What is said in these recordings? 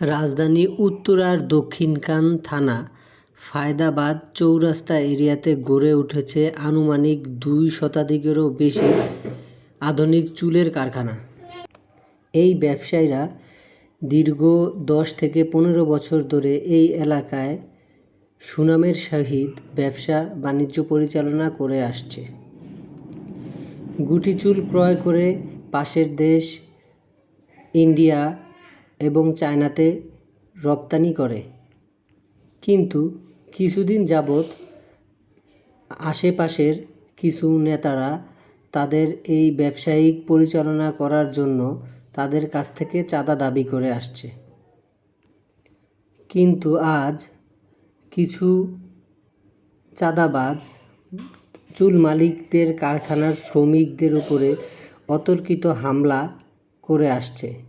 রাজধানী উত্তরার দক্ষিণকান থানা, ফায়দাবাদ চৌরাস্তা এরিয়াতে গড়ে উঠেছে আনুমানিক দুই শতাধিকেরও বেশি আধুনিক চুলের কারখানা। এই ব্যবসায়ীরা দীর্ঘ দশ থেকে পনেরো বছর ধরে এই এলাকায় সুনামের সহিত ব্যবসা বাণিজ্য পরিচালনা করে আসছে। গুটি চুল ক্রয় করে পাশের দেশ, ইন্ডিয়া এবং চায়নাতে রপ্তানি করে। কিন্তু কিছুদিন যাবৎ আশেপাশের কিছু নেতারা তাদের এই ব্যবসায়িক পরিচালনা করার জন্য তাদের কাছ থেকে চাঁদা দাবি করে আসছে। কিন্তু আজ কিছু চাঁদাবাজ, চুল মালিকদের কারখানার শ্রমিকদের উপরে অতর্কিত হামলা করে আসছে।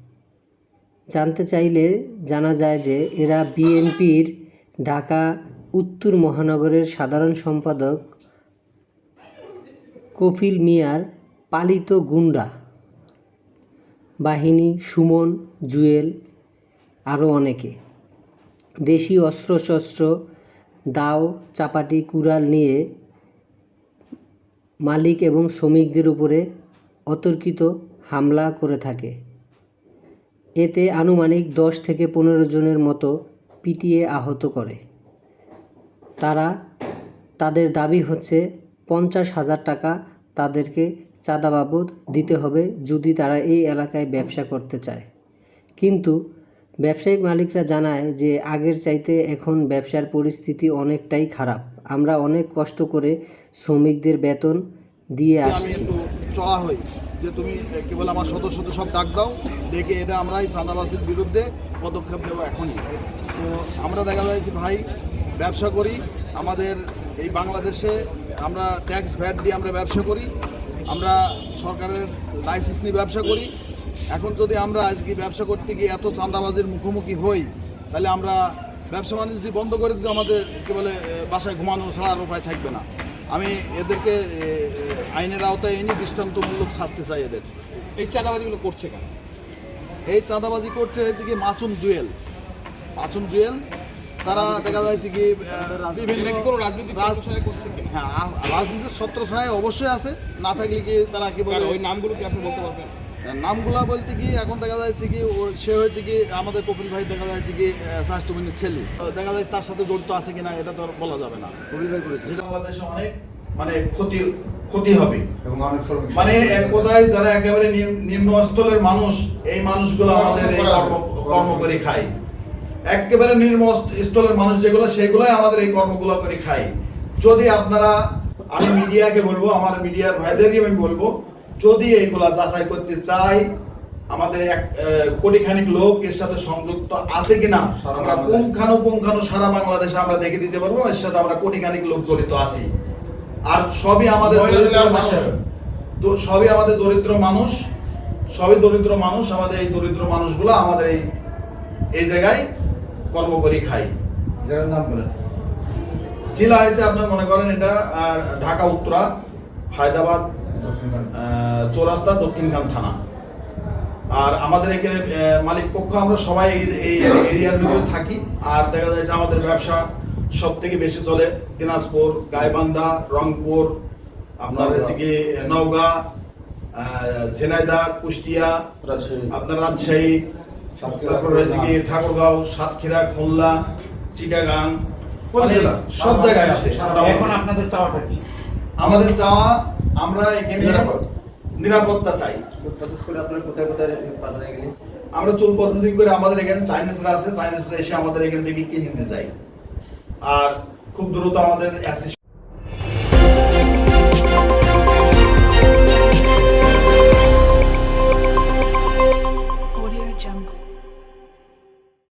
জানতে চাইলে জানা যায় যে এরা বিএনপির ঢাকা, উত্তর মহানগরের সাধারণ সম্পাদক কফিল মিয়ার পালিত গুন্ডা। বাহিনী, সুমন, জুয়েল আরও অনেকে। দেশি অস্ত্রশস্ত্র, দাও, চাপাটি, কুড়াল নিয়ে মালিক এবং শ্রমিকদের উপরে অতর্কিত হামলা করে থাকে। এতে আনুমানিক দশ থেকে পনেরো জনের মতো পিটিয়ে আহত করে। তারা, তাদের দাবি হচ্ছে পঞ্চাশ হাজার টাকা তাদেরকে চাঁদা বাবদ দিতে হবে যদি তারা এই এলাকায় ব্যবসা করতে চায়। কিন্তু ব্যবসায়িক মালিকরা জানায় যে আগের চাইতে এখন ব্যবসার পরিস্থিতি অনেকটাই খারাপ। আমরা অনেক কষ্ট করে শ্রমিকদের বেতন দিয়ে আসছি। যে তুমি কেবল আমার সদস্যদের সব ডাক দাও, ডেকে এটা আমরা এই চাঁদাবাজির বিরুদ্ধে পদক্ষেপ নেব এখনই। তো আমরা দেখা যাচ্ছে, ভাই, ব্যবসা করি, আমাদের এই বাংলাদেশে আমরা ট্যাক্স ভ্যাট দিয়ে আমরা ব্যবসা করি, আমরা সরকারের লাইসেন্স নিয়ে ব্যবসা করি। এখন যদি আমরা আজকে ব্যবসা করতে গিয়ে এত চাঁদাবাজির মুখোমুখি হই, তাহলে আমরা ব্যবসা বাণিজ্য বন্ধ করে দিলে আমাদের, কি বলে বাসায় ঘুমানো ছাড়া আর উপায় থাকবে না। আমি এদেরকে আইনের আওতায় এনে দৃষ্টান্তমূলক শাস্তি চাই এদের। এই চাঁদাবাজিগুলো করছে কেন এই চাঁদাবাজি করছে হয়েছে কি মাসুম জুয়েল। মাসুম জুয়েল তারা দেখা যাচ্ছে কি বিভিন্ন এটা কি কোনো রাজনৈতিক রাজ- করছে কি? হ্যাঁ রাজনীতির ছত্রছায় অবশ্যই আছে। না থাকলে কি তারা কি বলে? ওই নামগুলো কি আপনি বলতে পারবেন? নামগুলা বলতে কি এখন দেখা যাচ্ছে কি সে হয়েছে কি আমাদের কপিল ভাই দেখা যাচ্ছে কি স্বাস্থ্যবিনীর ছেলে। দেখা যাচ্ছে তার সাথে জড়িত আছে কিনা এটা তো বলা যাবে না। কপিল ভাই করেছে। যেটা বাংলাদেশে অনেক মানে ক্ষতি ক্ষতি হবে। এবং অনেক শ্রমিক। মানে এক কথায় যারা একেবারে নিম- নিম্ন স্থলের মানুষ এই মানুষগুলো আমাদের এই কর্ম কর্ম করে খায়। একেবারে নিম্ন স্থলের মানুষ যেগুলো সেগুলোই আমাদের এই কর্মগুলো করে খায়। যদি আপনারা আমি মিডিয়াকে বলব আমার মিডিয়ার ভাইদেরকে আমি বলব যদি এইগুলা যাচাই করতে চাই আমাদের এক কোটিখানিক লোক এর সাথে সংযুক্ত আছে কিনা আমরা পুঙ্খানু পুঙ্খানু সারা বাংলাদেশে আমরা দেখে দিতে পারব এর সাথে আমরা কোটিখানিক লোক জড়িত আছি। আর সবই আমাদের তো সবই আমাদের দরিদ্র মানুষ। সবই দরিদ্র মানুষ আমাদের এই দরিদ্র মানুষগুলো আমাদের এই এই জায়গায় কর্ম করি খাই। নাম বলেন। জেলা হয়েছে আপনার মনে করেন এটা ঢাকা উত্তরা হায়দ্রাবাদ চৌরাস্তা দক্ষিণখান থানা। আর আমাদের এখানে মালিক পক্ষ আমরা সবাই এই- এরিয়ার ভিতরে থাকি। আর দেখা যাচ্ছে আমাদের ব্যবসা সব থেকে বেশি চলে দিনাজপুর গাইবান্ধা রংপুর আপনার হচ্ছে কি নওগাঁ আহ, ঝিনাইদহ কুষ্টিয়া আপনার রাজশাহী তারপর রয়েছে কি ঠাকুরগাঁও সাতক্ষীরা খুলনা চিটাগাং মানে সব জায়গায় আছে। এখন আপনাদের চাওয়াটা কি? আমাদের চাওয়া আমরা এখানে নিরাপত্তা চাই। প্রসেস করে আপনারা কোথায় কোথায় পাঠানো আমরা চুল প্রসেসিং করে আমাদের এখানে চাইনিজরা আছে চাইনিজরা এসে আমাদের এখান থেকে কিনে নিয়ে যায়। আর খুব দ্রুত আমাদের